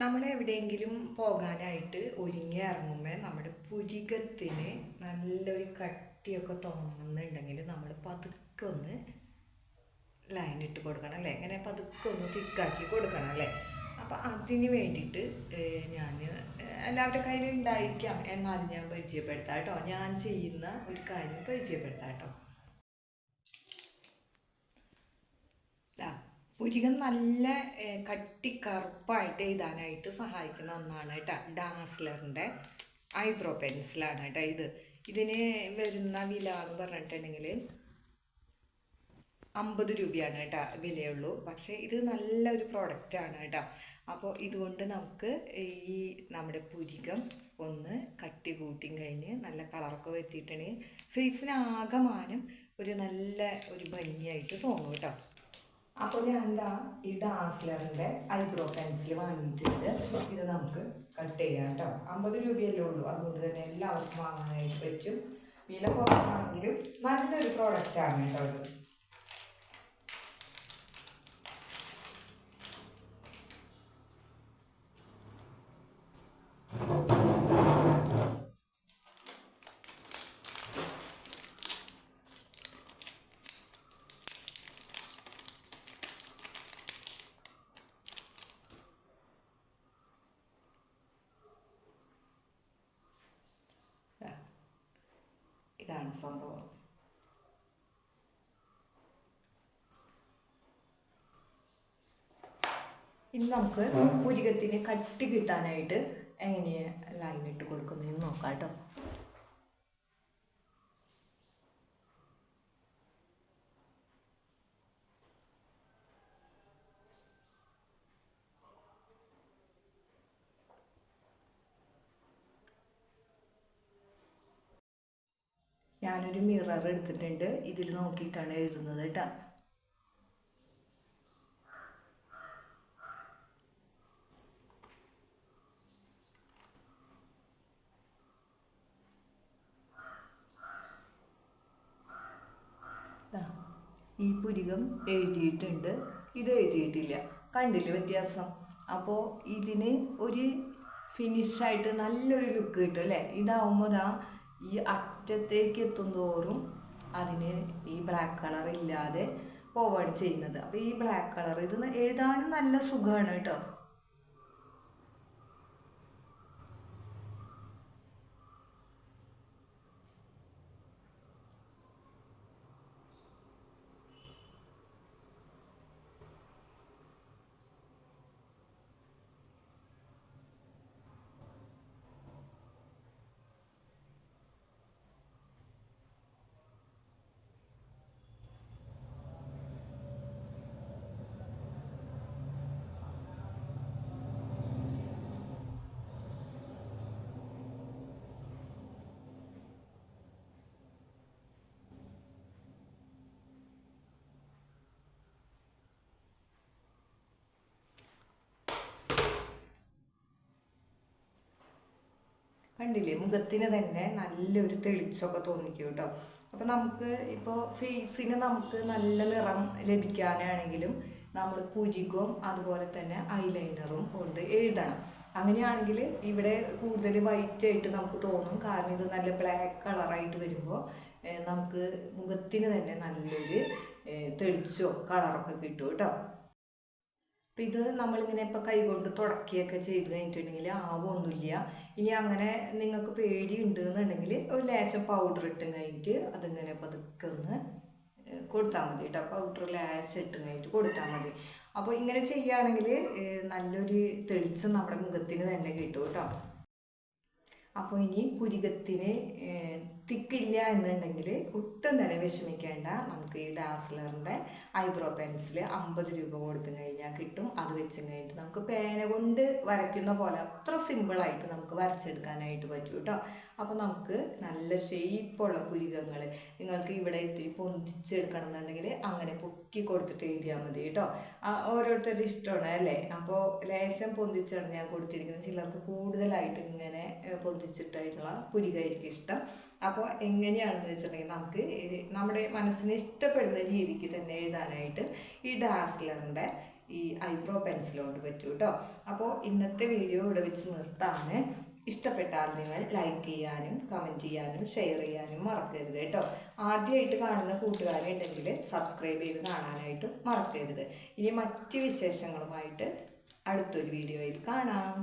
നമ്മൾ എവിടെയെങ്കിലും പോകാനായിട്ട് ഒരുങ്ങി ഇറങ്ങുമ്പോൾ നമ്മുടെ പുരികത്തിന് നല്ലൊരു കട്ടിയൊക്കെ തോന്നുന്നുണ്ടെങ്കിൽ നമ്മൾ പതുക്കെ ഒന്ന് ലൈൻ ഇട്ട് കൊടുക്കണം അല്ലേ? ഇങ്ങനെ പതുക്കെ ഒന്ന് തിക്കാക്കി കൊടുക്കണം അല്ലേ? അപ്പം അതിന് വേണ്ടിയിട്ട് ഞാൻ എല്ലാവരുടെ കയ്യിൽ ഉണ്ടായിരിക്കാം. എന്നാലും ഞാൻ പരിചയപ്പെടുത്താം കേട്ടോ. ഞാൻ ചെയ്യുന്ന ഒരു കാര്യം പരിചയപ്പെടുത്താം കേട്ടോ ദാ, പുരികം നല്ല കട്ടി കറുപ്പായിട്ട് എഴുതാനായിട്ട് സഹായിക്കുന്ന ഒന്നാണ് കേട്ടോ. ഡാസ്ലറിന്റെ ഐബ്രോ പെൻസിലാണ് കേട്ടോ ഇത്. ഇതിന് വരുന്ന വില എന്ന് പറഞ്ഞിട്ടുണ്ടെങ്കിൽ അമ്പത് രൂപയാണ് കേട്ടോ വിലയുള്ളൂ. പക്ഷേ ഇത് നല്ലൊരു പ്രോഡക്റ്റാണ് കേട്ടോ. അപ്പോൾ ഇതുകൊണ്ട് നമുക്ക് ഈ നമ്മുടെ പുരികം ഒന്ന് കട്ടി കൂട്ടിയും കഴിഞ്ഞ് നല്ല കളറൊക്കെ വരുത്തിയിട്ടുണ്ടെങ്കിൽ ഫേസിന് ആകമാനം ഒരു നല്ല ഒരു ഭംഗിയായിട്ട് തോന്നും കേട്ടോ. അപ്പോൾ ഞാൻ എന്താ ഈ ഡാസ്ലറിന്റെ ഐബ്രോ പെൻസിൽ വാങ്ങിയിട്ടുണ്ട് ഇത് നമുക്ക് കട്ട് ചെയ്യാം കേട്ടോ. അമ്പത് രൂപയല്ലേ ഉള്ളൂ. അതുകൊണ്ട് തന്നെ എല്ലാവർക്കും വാങ്ങാനായിട്ട് പറ്റും. വില കുറവാണെങ്കിലും നല്ലൊരു പ്രോഡക്റ്റ് പ്രോഡക്റ്റാണ് കേട്ടോ ഇത് ദാ. ഇതാണ് സംഭവം. ഇനി നമുക്ക് പുരികത്തിന് കട്ടി കിട്ടാനായിട്ട് എങ്ങനെയാണ് ലൈനിട്ട് കൊടുക്കുന്നതെന്ന് നോക്കാം കേട്ടോ. ഞാനൊരു മിറർ എടുത്തിട്ടുണ്ട്. ഇതിൽ നോക്കിയിട്ടാണ് എഴുതുന്നത് കേട്ടോ. ഈ പുരികം എഴുതിയിട്ടുണ്ട്. ഇത് എഴുതിയിട്ടില്ല. കണ്ടില്ല വ്യത്യാസം? അപ്പോൾ ഇതിന് ഒരു ഫിനിഷായിട്ട് നല്ലൊരു ലുക്ക് കിട്ടും അല്ലേ? ഇതാവുമ്പോൾ ദാ ഈ അറ്റത്തേക്ക് എത്തും തോറും അതിന് ഈ ബ്ലാക്ക് കളർ ഇല്ലാതെ പോവാണ് ചെയ്യുന്നത്. അപ്പോൾ ഈ ബ്ലാക്ക് കളർ ഇത് എഴുതാനും നല്ല സുഖമാണ് കേട്ടോ. കണ്ടില്ലേ? മുഖത്തിന് തന്നെ നല്ലൊരു തെളിച്ചമൊക്കെ തോന്നിക്കും കേട്ടോ. അപ്പോൾ നമുക്ക് ഇപ്പോൾ ഫേസിന് നമുക്ക് നല്ല നിറം ലഭിക്കാനാണെങ്കിലും നമ്മൾ പുരികവും അതുപോലെ തന്നെ ഐലൈനറും കൊണ്ട് എഴുതണം. അങ്ങനെയാണെങ്കിൽ ഇവിടെ കൂടുതൽ വൈറ്റ് ആയിട്ട് നമുക്ക് തോന്നും. കാരണം ഇത് നല്ല ബ്ലാക്ക് കളറായിട്ട് വരുമ്പോൾ നമുക്ക് മുഖത്തിന് തന്നെ നല്ലൊരു തെളിച്ചോ കളറൊക്കെ കിട്ടും കേട്ടോ. അപ്പം ഇത് നമ്മളിങ്ങനെ ഇപ്പോൾ കൈകൊണ്ട് തുടക്കിയൊക്കെ ചെയ്ത് കഴിഞ്ഞിട്ടുണ്ടെങ്കിൽ ആവൊന്നുമില്ല. ഇനി അങ്ങനെ നിങ്ങൾക്ക് പേടി ഉണ്ട് എന്നുണ്ടെങ്കിൽ ഒരു ലേശം പൗഡർ ഇട്ടും കഴിഞ്ഞിട്ട് അതിങ്ങനെ പതുക്കെ ഒന്ന് കൊടുത്താൽ മതി കേട്ടോ. പൗഡർ ലേശം ഇട്ടും കഴിഞ്ഞിട്ട് കൊടുത്താൽ മതി. അപ്പോൾ ഇങ്ങനെ ചെയ്യുകയാണെങ്കിൽ നല്ലൊരു തെളിച്ചം നമ്മുടെ മുഖത്തിന് തന്നെ കിട്ടും കേട്ടോ. അപ്പോൾ ഇനി പുരികത്തിന് തിക്കില്ല എന്നുണ്ടെങ്കിൽ ഒട്ടും തന്നെ വിഷമിക്കേണ്ട. നമുക്ക് ഈ ഡാസ്ലറിന്റെ ഐബ്രോ പെൻസിൽ അമ്പത് രൂപ കൊടുത്തു കഴിഞ്ഞാൽ കിട്ടും. അത് വെച്ചും കഴിഞ്ഞിട്ട് നമുക്ക് പേന കൊണ്ട് വരയ്ക്കുന്ന പോലെ അത്ര സിമ്പിളായിട്ട് നമുക്ക് വരച്ചെടുക്കാനായിട്ട് പറ്റും കേട്ടോ അപ്പോൾ നമുക്ക് നല്ല ഷേപ്പുള്ള പുരികങ്ങൾ നിങ്ങൾക്ക് ഇവിടെ ഇത്തിരി പൊന്തിച്ചെടുക്കണം എന്നുണ്ടെങ്കിൽ അങ്ങനെ പൊക്കി കൊടുത്തിട്ട് എഴുതിയാൽ മതി കേട്ടോ ഓരോരുത്തരുടെ ഇഷ്ടമാണ് അല്ലേ? അപ്പോൾ ലേശം പൊന്തിച്ചാണ് ഞാൻ കൊടുത്തിരിക്കുന്നത്. ചിലർക്ക് കൂടുതലായിട്ട് ഇങ്ങനെ പൊന്തിച്ചിട്ടായിട്ടുള്ള പുരികായിരിക്കും ഇഷ്ടം. അപ്പോൾ എങ്ങനെയാണെന്ന് വെച്ചിട്ടുണ്ടെങ്കിൽ നമുക്ക് നമ്മുടെ മനസ്സിന് ഇഷ്ടപ്പെടുന്ന രീതിക്ക് തന്നെ എഴുതാനായിട്ട് ഈ ഡാസ്ലറിന്റെ ഈ ഐബ്രോ പെൻസിൽ കൊണ്ട് പറ്റും കേട്ടോ അപ്പോൾ ഇന്നത്തെ വീഡിയോ ഇവിടെ വെച്ച് നിർത്താണ്. ഇഷ്ടപ്പെട്ടാൽ നിങ്ങൾ ലൈക്ക് ചെയ്യാനും കമന്റ് ചെയ്യാനും ഷെയർ ചെയ്യാനും മറക്കരുത് കേട്ടോ ആദ്യമായിട്ട് കാണുന്ന കൂട്ടുകാരുണ്ടെങ്കിൽ സബ്സ്ക്രൈബ് ചെയ്ത് കാണാനായിട്ടും മറക്കരുത്. ഇനി മറ്റ് വിശേഷങ്ങളുമായിട്ട് അടുത്തൊരു വീഡിയോയിൽ കാണാം.